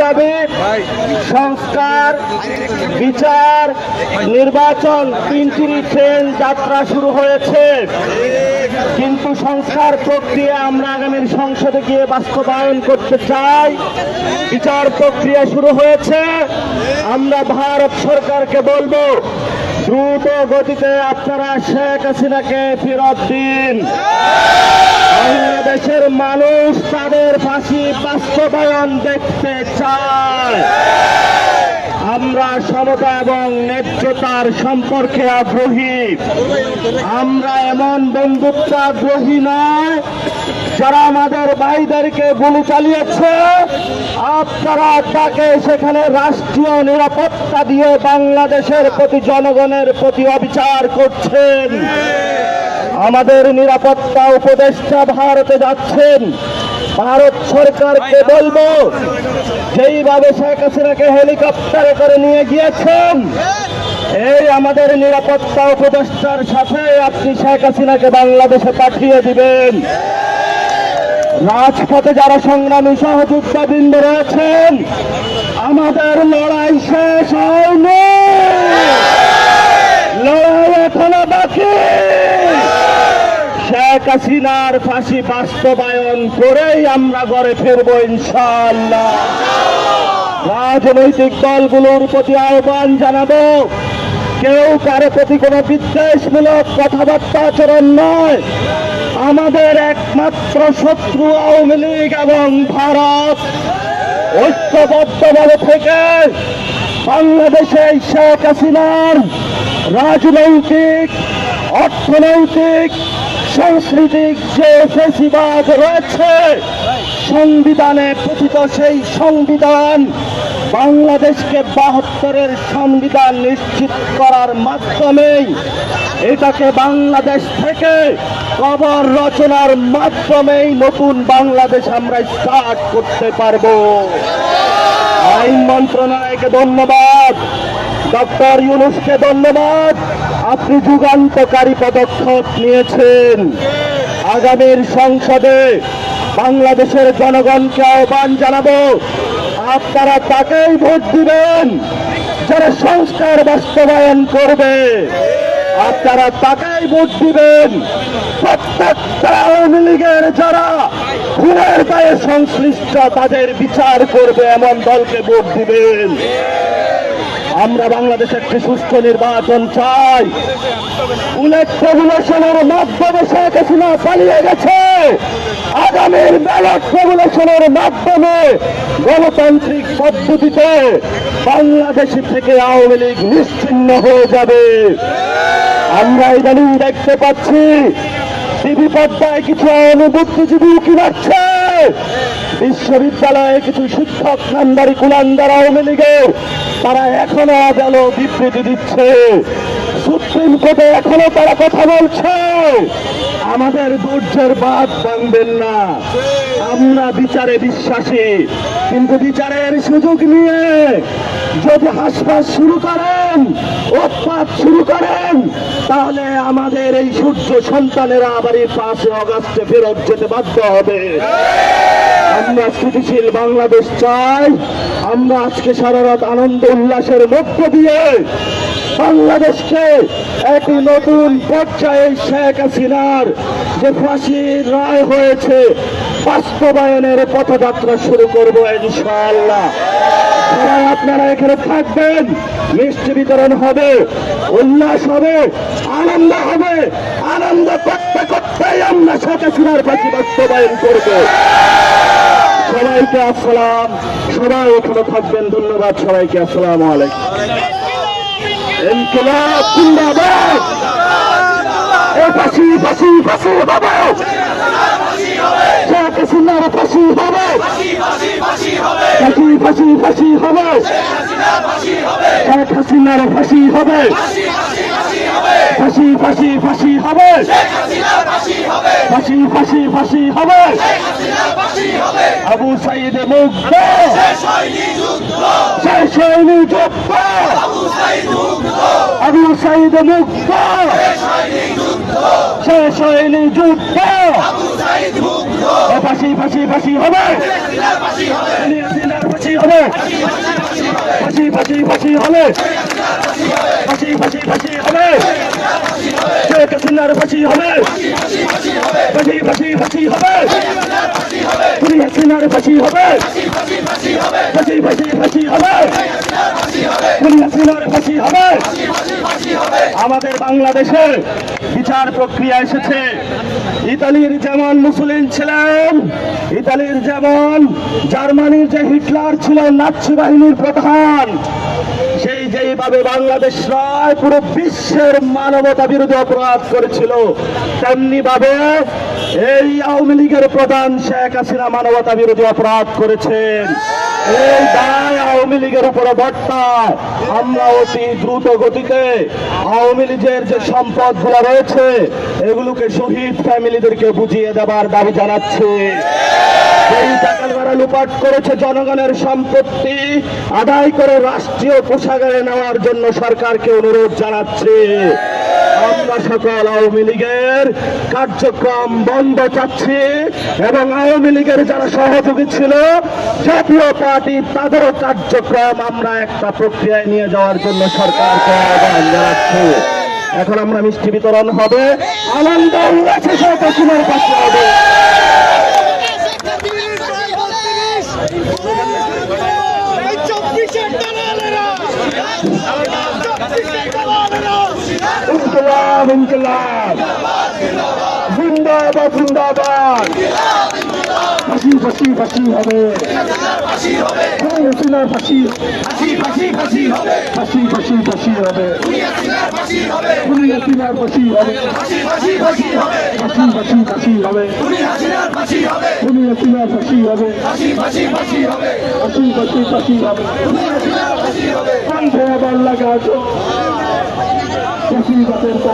দাবি সংস্কার, বিচার, নির্বাচন, তিনটি ট্রেন যাত্রা শুরু হয়েছে। কিন্তু সংস্কার প্রক্রিয়া আমরা আগামীর সংসদে গিয়ে বাস্তবায়ন করতে চাই। বিচার প্রক্রিয়া শুরু হয়েছে। আমরা ভারত সরকারকে বলব দ্রুত গতিতে আপনারা শেখ হাসিনাকে ফেরত দিন। বাংলাদেশের মানুষ তাদের ফাঁসি বাস্তবায়ন দেখতে চায়। আমরা সমতা এবং ন্যায্যতার সম্পর্কে আগ্রহী। আমরা এমন বন্ধুত্ব আগ্রহী নয়, যারা আমাদের ভাইদেরকে গুলি চালিয়েছে। আপনারা তাকে সেখানে রাষ্ট্রীয় নিরাপত্তা দিয়ে বাংলাদেশের প্রতি জনগণের প্রতি অবিচার করছেন। আমাদের নিরাপত্তা উপদেষ্টা ভারতে যাচ্ছেন। ভারত সরকারকে বলব, যেইভাবে শেখ হাসিনাকে হেলিকপ্টারে করে নিয়ে গিয়েছেন, এই আমাদের নিরাপত্তা উপদেষ্টার সাথে আপনি শেখ হাসিনাকে বাংলাদেশে পাঠিয়ে দিবেন। রাজপথে যারা সংগ্রামী সহযোদ্ধাবৃন্দ রয়েছেন, আমাদের লড়াই শেষ হয়নি লড়াই এখনও বাকি শেখ হাসিনার ফাঁসি বাস্তবায়ন করেই আমরা ঘরে ফিরবো ইনশাল্লাহ রাজনৈতিক দলগুলোর প্রতি আহ্বান জানাব। কেউ কারও প্রতি কোনো বিদ্বেষমূলক কথাবার্তা আচরণ নয়। আমাদের একমাত্র শত্রু আওয়ামী লীগ এবং ভারত। ঐক্যবদ্ধভাবে থেকে বাংলাদেশে শেখ হাসিনার রাজনৈতিক, অর্থনৈতিক সাংস্কৃতিক যে ফেসিবাদ রয়েছে, সংবিধানে কথিত সেই সংবিধান বাংলাদেশকে বাহাত্তরের সংবিধান নিশ্চিত করার মাধ্যমেই এটাকে বাংলাদেশ থেকে কবর রচনার মাধ্যমেই নতুন বাংলাদেশ আমরা স্টার্ট করতে পারব। আইন মন্ত্রণালয়কে ধন্যবাদ, ডক্টর ইউনুসকে ধন্যবাদ আপনি যুগান্তকারী পদক্ষেপ নিয়েছেন। আগামীর সংসদে বাংলাদেশের জনগণকে আহ্বান জানাব। আপনারা তাকেই ভোট দিবেন, যারা সংস্কার বাস্তবায়ন করবে। আপনারা তাকেই ভোট দিবেন, প্রত্যেকটা আওয়ামী লীগের যারা খুনের গায়ে সংশ্লিষ্ট তাদের বিচার করবে, এমন দলকে ভোট দিবেন। আমরা বাংলাদেশে একটি সুস্থ নির্বাচন চাই। বুলেট রেগুলেশনের মাধ্যমে শেখ হাসিনা পালিয়ে গেছে। আগামীর ব্যালট রেগুলেশনের মাধ্যমে গণতান্ত্রিক পদ্ধতিতে বাংলাদেশ থেকে আওয়ামী লীগ নিশ্চিন্ন হয়ে যাবে। আমরা ইদানিং দেখতে পাচ্ছি। টিভি পর্দায় কিছু অনুবুদ্ধিজীবী উকি মারছে। বিশ্ববিদ্যালয়ে কিছু শিক্ষক নান্দারি কুলান্দার আওয়ামী লীগের, তারা এখনও গেল বিবৃতি দিচ্ছে। সুপ্রিম কোর্টে এখনও তারা কথা বলছে। আমাদের ধৈর্যের বাদ ভাঙবেন না। আমরা বিচারে বিশ্বাসী, কিন্তু বিচারের সুযোগ নিয়ে যদি হাসপাস শুরু করেন, উৎপাত শুরু করেন, তাহলে আমাদের এই সূর্য সন্তানেরা আবার এই পাঁচে অগাস্টে ফেরত যেতে বাধ্য হবে। আমরা স্থিতিশীল বাংলাদেশ চাই, আমরা আজকে সারা রাত আনন্দ উল্লাসের মধ্য দিয়ে বাংলাদেশকে একটি নতুন পর্যায়ে শেখ হাসিনার যে ফাঁসির রায় হয়েছে, বাস্তবায়নের পথযাত্রা শুরু করব ইনশাআল্লাহ। আপনারা এখানে থাকবেন। মিষ্টি বিতরণ হবে, উল্লাস হবে, আনন্দ হবে। আনন্দ করতে করতেই আমরা শেখ হাসিনার ফাঁসি বাস্তবায়ন করব। সবাইকে আসসালাম। সবাই এখানে থাকবেন। ধন্যবাদ সবাইকে। আসসালামু আলাইকুম। ইনকিলাব, জিন্দাবাদ। এ ফাঁসি ফাঁসি ফাঁসি ফাঁসি ফাঁসি হবে। শেখ হাসিনার ফাঁসি হবে। ফাঁসি ফাঁসি ফাঁসি হবে। ফাঁসি ফাঁসি ফাঁসি হবে। আবু সাইদ মুগ্ধ। শেষ হয়নি যুদ্ধ আবু সাইদ মুগ্ধ। শেষ হয়নি যুদ্ধ ফাঁসি ফাঁসি ফাঁসি হবে। ফাঁসি হবে। ফাঁসি ফাঁসি ফাঁসি হবে। ফাঁসি ফাঁসি ফাঁসি হবে। শেখ হাসিনার ফাঁসি হবে। ফাঁসি ফাঁসি ফাঁসি হবে। খুনি হাসিনার ফাঁসি হবে। ফাঁসি ফাঁসি ফাঁসি হবে। খুনি হাসিনার ফাঁসি হবে। আমাদের বাংলাদেশে বিচার প্রক্রিয়া এসেছে। ইতালির যেমন মুসলিম ছিলেন, ইতালির যেমন জার্মানির যে হিটলার ছিলেন নাৎসি বাহিনীর প্রধান, সেই যেইভাবে বাংলাদেশ নয় পুরো বিশ্বের মানবতা বিরোধী অপরাধ করেছিল তেমনি ভাবে এই আওয়ামী লীগের প্রধান শেখ হাসিনা মানবতা বিরোধী অপরাধ করেছেন। এই দায় আওয়ামী লীগের উপরে বর্তায় আমরা অতি দ্রুত গতিতে আওয়ামী লীগের যে সম্পদগুলো রয়েছে, এগুলোকে শহীদ ফ্যামিলিদেরকে বুঝিয়ে দেবার দাবি জানাচ্ছি। লুপাট করেছে জনগণের সম্পত্তি, আদায় করে রাষ্ট্রীয় কোষাগারে নেওয়ার জন্য সরকারকে অনুরোধ জানাচ্ছে। আমরা সকল আওয়ামী লীগের কার্যক্রম বন্ধ চাচ্ছি এবং আওয়ামী লীগের যারা সহযোগী ছিল, জাতীয় পার্টি তাদেরও কার্যক্রম আমরা একটা প্রক্রিয়ায় নিয়ে যাওয়ার জন্য সরকারকে আহ্বান জানাচ্ছি। এখন আমরা মিষ্টি বিতরণ হবে। আনন্দ উল্লাসে শেখ হাসিনার পাশে হবে। ইনকলাব ইনকলাব জিন্দাবাদ জিন্দাবাদ। ফাঁসি ফাঁসি ফাঁসি হবে। খুনি হাসিনার ফাঁসি ফাঁসি ফাঁসি ফাঁসি হবে। ফাঁসি ফাঁসি ফাঁসি হবে খুনি হাসিনার ফাঁসি হবে। ফাঁসি ফাঁসি ফাঁসি হবে। খুনি হাসিনার ফাঁসি হবে। ফাঁসি ফাঁসি ফাঁসি হবে। কণ্ঠে আবার লাগাছো ফাঁসিবাদের